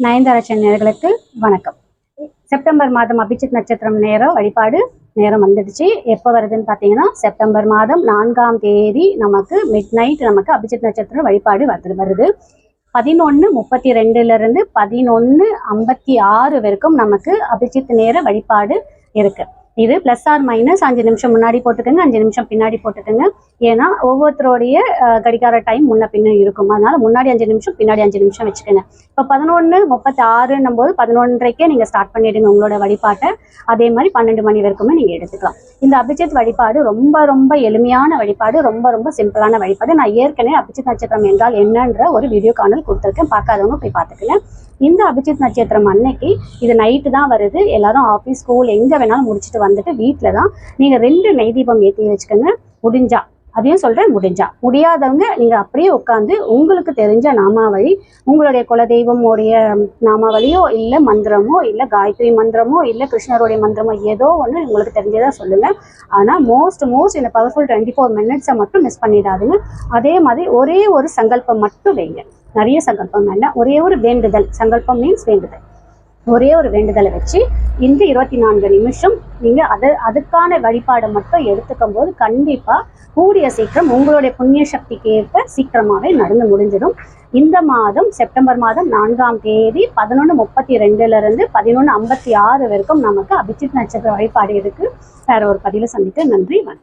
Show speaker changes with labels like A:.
A: நயன்தாரா நேயர்களுக்கு வணக்கம். செப்டம்பர் மாதம் அபிஜித் நட்சத்திரம் நேரம் வழிபாடு நேரம் வந்துடுச்சு. எப்போ வருதுன்னு பார்த்தீங்கன்னா செப்டம்பர் மாதம் நான்காம் தேதி நமக்கு மிட் நைட் நமக்கு அபிஜித் நட்சத்திரம் வழிபாடு வருது வருது. பதினொன்று முப்பத்தி ரெண்டுலேருந்து பதினொன்று ஐம்பத்தி ஆறு வரைக்கும் நமக்கு அபிஜித் நேர வழிபாடு இருக்குது இது ப்ளஸ் ஆர் மைனஸ் அஞ்சு நிமிஷம் முன்னாடி போட்டுக்கோங்க அஞ்சு நிமிஷம் பின்னாடி போட்டுக்கோங்க. ஏன்னா ஒவ்வொருத்தருடைய கடிகார டைம் முன்ன பின்ன இருக்கும். அதனால முன்னாடி அஞ்சு நிமிஷம் பின்னாடி அஞ்சு நிமிஷம் வச்சுக்கோங்க. இப்போ பதினொன்று முப்பத்தி ஆறுன்னும் போது பதினொன்றரைக்கே நீங்கள் ஸ்டார்ட் பண்ணிடுங்க உங்களோட வழிபாட்டை. அதே மாதிரி பன்னெண்டு மணி வரைக்குமே நீங்கள் எடுத்துக்கலாம். இந்த அபிஜித் வழிபாடு ரொம்ப ரொம்ப எளிமையான வழிபாடு ரொம்ப ரொம்ப சிம்பிளான வழிபாடு. நான் ஏற்கனவே அபிஜித் நட்சத்திரம் என்றால் என்னன்ற ஒரு வீடியோ காணல் கொடுத்துருக்கேன். பார்க்காதவங்க போய் பார்த்துக்கங்க. இந்த அபிஜித் நட்சத்திரம் அன்னைக்கு இது நைட்டு தான் வருது. எல்லாரும் ஆஃபீஸ் ஸ்கூல் எங்கே வேணாலும் முடிச்சுட்டு வந்துட்டு வீட்டில் தான் நீங்கள் ரெண்டு நெய் தீபம் ஏற்றி வச்சுக்கோங்க. முடிஞ்சா. அதையும் சொல்கிறேன் முடிஞ்சா. முடியாதவங்க நீங்கள் அப்படியே உட்காந்து உங்களுக்கு தெரிஞ்ச நாமாவழி உங்களுடைய குலதெய்வமுடைய நாமாவளியோ இல்லை மந்திரமோ இல்லை காயத்ரி மந்திரமோ இல்லை கிருஷ்ணருடைய மந்திரமோ ஏதோ ஒன்று உங்களுக்கு தெரிஞ்சதாக சொல்லுங்கள் ஆனால் மோஸ்ட் மோஸ்ட் இந்த பவர்ஃபுல் டுவெண்ட்டி ஃபோர் மினிட்ஸை மட்டும் மிஸ் பண்ணிடாதுங்க. அதே மாதிரி ஒரே ஒரு சங்கல்பம் மட்டும் வைங்க. நிறைய சங்கல்பம் வேண்டாம். ஒரே ஒரு வேண்டுதல். சங்கல்பம் மீன்ஸ் வேண்டுதல். ஒரே ஒரு வேண்டுதலை வச்சு இந்த இருபத்தி நான்கு நிமிஷம் நீங்கள் அது அதுக்கான வழிபாடை மட்டும் எடுத்துக்கும் போது கண்டிப்பாக கூடிய சீக்கிரம் உங்களுடைய புண்ணிய சக்திக்கு ஏற்ப சீக்கிரமாகவே நடந்து முடிஞ்சிடும். இந்த மாதம் செப்டம்பர் மாதம் நான்காம் தேதி பதினொன்று முப்பத்தி ரெண்டுலேருந்து பதினொன்று ஐம்பத்தி ஆறு வரைக்கும் நமக்கு அபிஜித் நட்சத்திர வழிபாடு இருக்குது வேற ஒரு பதிவில் சந்திக்க நன்றி வணக்கம்.